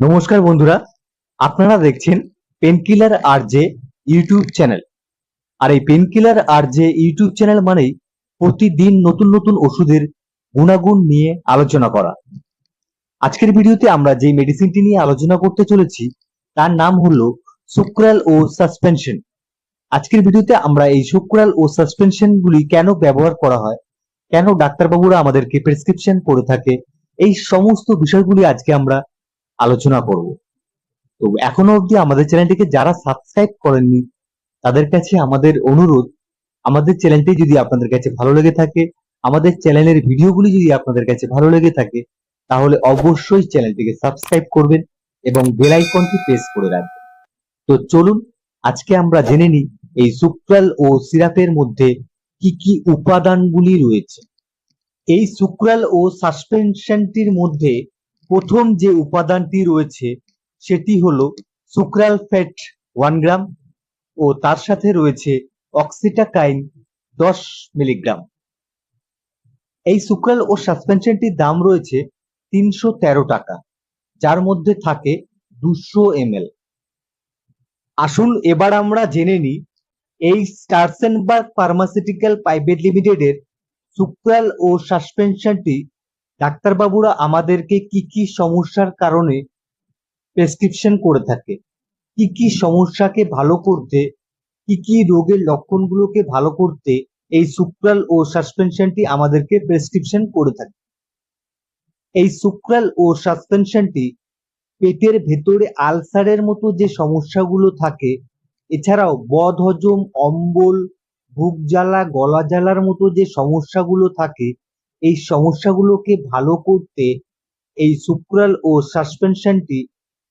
নমস্কার বন্ধুরা, আপনারা দেখছেন painkiller R J YouTube channel আর এই painkiller R J YouTube channel মানেই প্রতিদিন নতুন নতুন ওষুধের গুণাগুণ নিয়ে আলোচনা করা। আজকের ভিডিওতে আমরা যে মেডিসিনটি নিয়ে আলোচনা করতে চলেছি, তার নাম হলো সুক্রাল ও সাসপেনশন। আজকের ভিডিওতে আমরা এই সুক্রাল ও সাসপেনশনগুলি কেন ব্যবহার করা হয়, কেন ডাক্তারবাবুরা আমাদেরকে প্রেসক্রিপশন করে থাকে, এই সমস্ত বিষয়গুলি আজকে আমরা আলোচনা করব। তো এখনও অবধি আমাদের চ্যানেলটিকে যারা সাবস্ক্রাইব করেননি, তাদের কাছে আমাদের অনুরোধ, আমাদের চ্যানেলটি যদি আপনাদের কাছে ভালো লেগে থাকে, আমাদের চ্যানেলের ভিডিওগুলি যদি আপনাদের কাছে ভালো লেগে থাকে, তাহলে অবশ্যই চ্যানেলটিকে সাবস্ক্রাইব করবেন এবং বেল আইকনটি প্রেস করে রাখবেন। তো চলুন, আজকে আমরা জেনে নিই এই সুক্রাল ও সিরাপের মধ্যে কি কি উপাদানগুলি রয়েছে। এই সুক্রাল ও সাসপেনশনটির মধ্যে প্রথম যে উপাদানটি রয়েছে, সেটি হলো সুক্রাল ফ্যাট ওয়ান গ্রাম ও তার সাথে রয়েছে অক্সিটাকাইন দশ মিলিগ্রাম। এই সুক্রাল ও সাসপেনশনটির দাম রয়েছে তিনশো তেরো টাকা, যার মধ্যে থাকে দুশো এমএল। আসুন এবার আমরা জেনে নিই এই স্টারসেনবার্গ ফার্মাসিউটিক্যাল প্রাইভেট লিমিটেডের সুক্রাল ও সাসপেনশনটি ডাক্তারবাবুরা আমাদেরকে কি কি সমস্যার কারণে প্রেসক্রিপশন করে থাকে? কি কি সমস্যাকে ভালো করতে, কি কি রোগের লক্ষণগুলোকে ভালো করতে এই সুক্রাল ও সাসপেনশনটি আমাদেরকে প্রেসক্রিপশন করে থাকে? এই সুক্রাল ও সাসপেনশনটি পেটের ভেতরে আলসারের মতো যে সমস্যাগুলো থাকে, এছাড়াও বদহজম, অম্বল, বুক জ্বালা, গলা জ্বালার মতো যে সমস্যাগুলো থাকে এই সমস্যাগুলোকে ভালো করতে এই সুক্রাল ও সাসপেনশনটি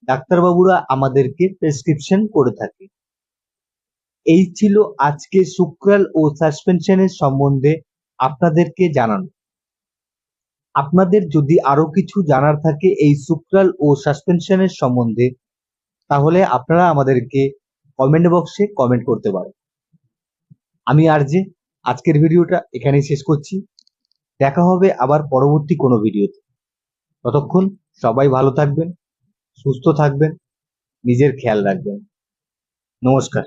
ডাক্তারবাবুরা আমাদেরকে প্রেসক্রিপশন করে থাকে। এই ছিল আজকে সুক্রাল ও সাসপেনশনের সম্বন্ধে আপনাদেরকে জানানো। আপনাদের যদি আরও কিছু জানার থাকে এই সুক্রাল ও সাসপেনশনের সম্বন্ধে, তাহলে আপনারা আমাদেরকে কমেন্ট বক্সে কমেন্ট করতে পারেন। আমি আর যে আজকের ভিডিওটা এখানেই শেষ করছি। দেখা হবে আবার পরবর্তী কোনো ভিডিওতে। ততক্ষণ সবাই ভালো থাকবেন, সুস্থ থাকবেন, নিজের খেয়াল রাখবেন। নমস্কার।